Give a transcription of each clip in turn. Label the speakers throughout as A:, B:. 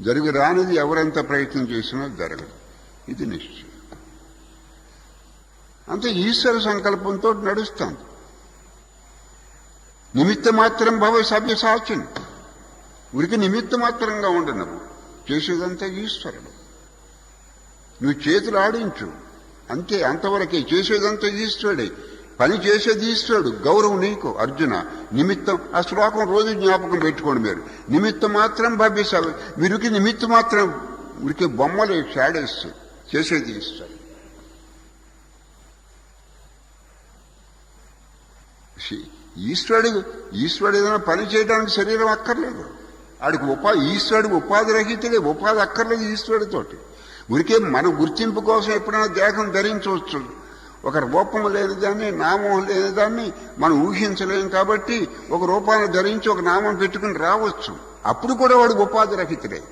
A: జరిగి రానిది ఎవరెంత ప్రయత్నం చేసినా జరగదు. ఇది నిశ్చయం. అంతే ఈశ్వర సంకల్పంతో నడుస్తాను నిమిత్త మాత్రం భవ సభ్య సాక్షిని ఉరికి నిమిత్త మాత్రంగా ఉండను చేసేదంతా ఈశ్వరుడు. నువ్వు చేతులు ఆడించు అంతే అంతవరకే చేసేదంతా ఈశ్వరుడే. పని చేసేది ఈశ్వరుడు గౌరవం నీకు అర్జున. నిమిత్తం ఆ శ్లోకం రోజు జ్ఞాపకం పెట్టుకోండి మీరు. నిమిత్తం మాత్రం భవ్యసాలు మీరుకి నిమిత్తం మాత్రం వీరికి బొమ్మలు షాడేస్ చేసేది ఈశ్వరుడు. ఈశ్వరుడు ఈశ్వరుడు ఏదైనా పని చేయడానికి శరీరం అక్కర్లేదు. ఆడికి ఉపా ఈశ్వరుడు ఉపాధి రహితుడే ఉపాధి అక్కర్లేదు ఈశ్వరుడితోటి. ఉరికే మన గుర్తింపు కోసం ఎప్పుడైనా దేహం ధరించవచ్చు. ఒక రూపం లేని దాన్ని నామం లేని దాన్ని మనం ఊహించలేం కాబట్టి ఒక రూపాన్ని ధరించి ఒక నామం పెట్టుకుని రావచ్చు. అప్పుడు కూడా వాడు ఉపాధి రహితుడే.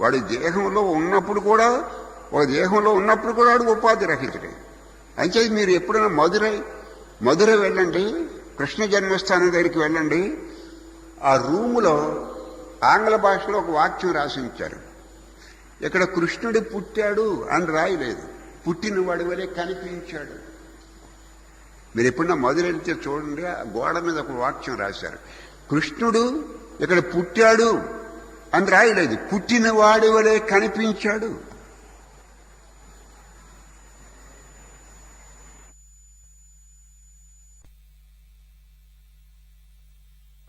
A: వాడి దేహంలో ఉన్నప్పుడు కూడా ఒక దేహంలో ఉన్నప్పుడు కూడా వాడు ఉపాధి రహితుడే. అయితే మీరు ఎప్పుడైనా మధురై మధుర వెళ్ళండి కృష్ణ జన్మస్థానం దగ్గరికి వెళ్ళండి. ఆ రూములో ఆంగ్ల భాషలో ఒక వాక్యం రాసించారు. ఇక్కడ కృష్ణుడు పుట్టాడు అని రాయలేదు. పుట్టిన వాడి వలె కనిపించాడు. మీరు ఎప్పుడన్నా మొదలెడితే చూడండి ఆ గోడ మీద ఒక వాక్యం రాశారు. కృష్ణుడు ఇక్కడ పుట్టాడు అని రాయలేదు. పుట్టిన వాడి వలె కనిపించాడు.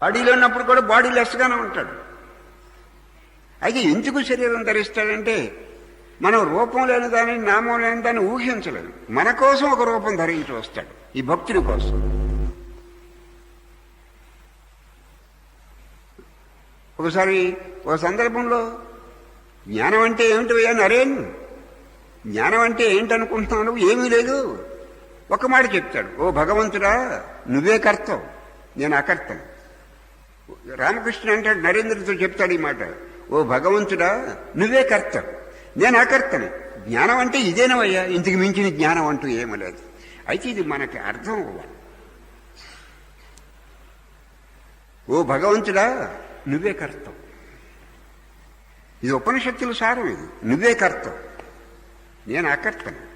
A: బాడీలో ఉన్నప్పుడు కూడా బాడీ లెస్గానే ఉంటాడు. అయితే ఎందుకు శరీరం ధరిస్తాడంటే మనం రూపం లేని దాన్ని నామం లేని దాన్ని ఊహించలేము. మన కోసం ఒక రూపం ధరించి వస్తాడు. ఈ భక్తుని కోసం. ఒకసారి ఒక సందర్భంలో జ్ఞానం అంటే ఏమిటి నరేన్? జ్ఞానం అంటే ఏంటనుకుంటున్నావు ఏమీ లేదు. ఒక మాట చెప్తాడు. ఓ భగవంతుడా నువ్వే కర్తవు. నేను అకర్తను. రామకృష్ణ అంటాడు నరేంద్రతో చెప్తాడు ఈ మాట. ఓ భగవంతుడా నువ్వే కర్త నేను అకర్తని జ్ఞానం అంటే ఇదేనవయ్యా? ఇంతకు మించిన జ్ఞానం అంటూ ఏమీ లేదు. అయితే ఇది మనకి అర్థం అవ్వాలి. ఓ భగవంతుడా నువ్వే కర్తం. ఇది ఉపనిషత్తుల సారం ఇది. నువ్వే కర్తం. నేను అకర్తను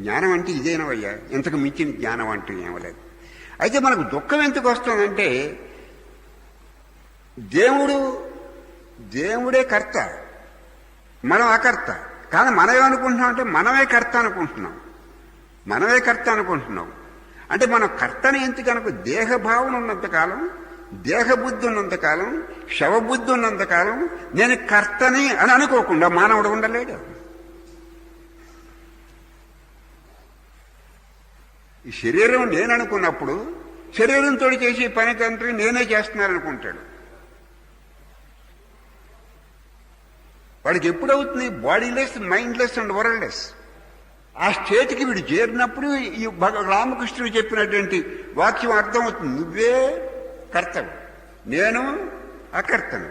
A: జ్ఞానం అంటే ఇదేనవయ్యా? ఇంతకు మించిన జ్ఞానం అంటూ ఏమలేదు అయితే మనకు దుఃఖం ఎందుకు వస్తుందంటే దేవుడు దేవుడే కర్త. మనం అకర్త కానీ మనం ఏమనుకుంటున్నాం అంటే మనమే కర్త అనుకుంటున్నాం. మనమే కర్త అనుకుంటున్నాం. అంటే మనం కర్తని ఎందుకు కనుక దేహభావన ఉన్నంతకాలం దేహబుద్ధి ఉన్నంతకాలం శవబుద్ధి ఉన్నంతకాలం నేను కర్తని అని అనుకోకుండా మానవుడు ఉండలేడు. ఈ శరీరం నేను అనుకున్నప్పుడు శరీరంతో చేసే పని తండ్రి నేనే చేస్తున్నాననుకుంటాడు వాడికి ఎప్పుడవుతుంది? Bodyless mindless and worldless. ఆ స్టేట్కి వీడు చేరినప్పుడు ఈ భగ రామకృష్ణుడు చెప్పినటువంటి వాక్యం అర్థమవుతుంది. నువ్వే కర్తవు నేను అకర్తను.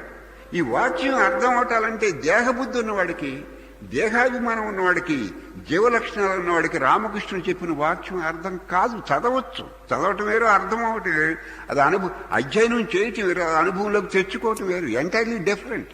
A: ఈ వాక్యం అర్థం అవటాలంటే దేహబుద్ధి ఉన్నవాడికి దేహాభిమానం ఉన్నవాడికి జీవలక్షణాలు ఉన్నవాడికి రామకృష్ణుడు చెప్పిన వాక్యం అర్థం కాదు. చదవచ్చు. చదవటం వేరు అర్థం అవటం వేరు. అది అనుభవం అధ్యయనం చేయటం వేరు అది అనుభవంలోకి తెచ్చుకోవటం వేరు. Entirely different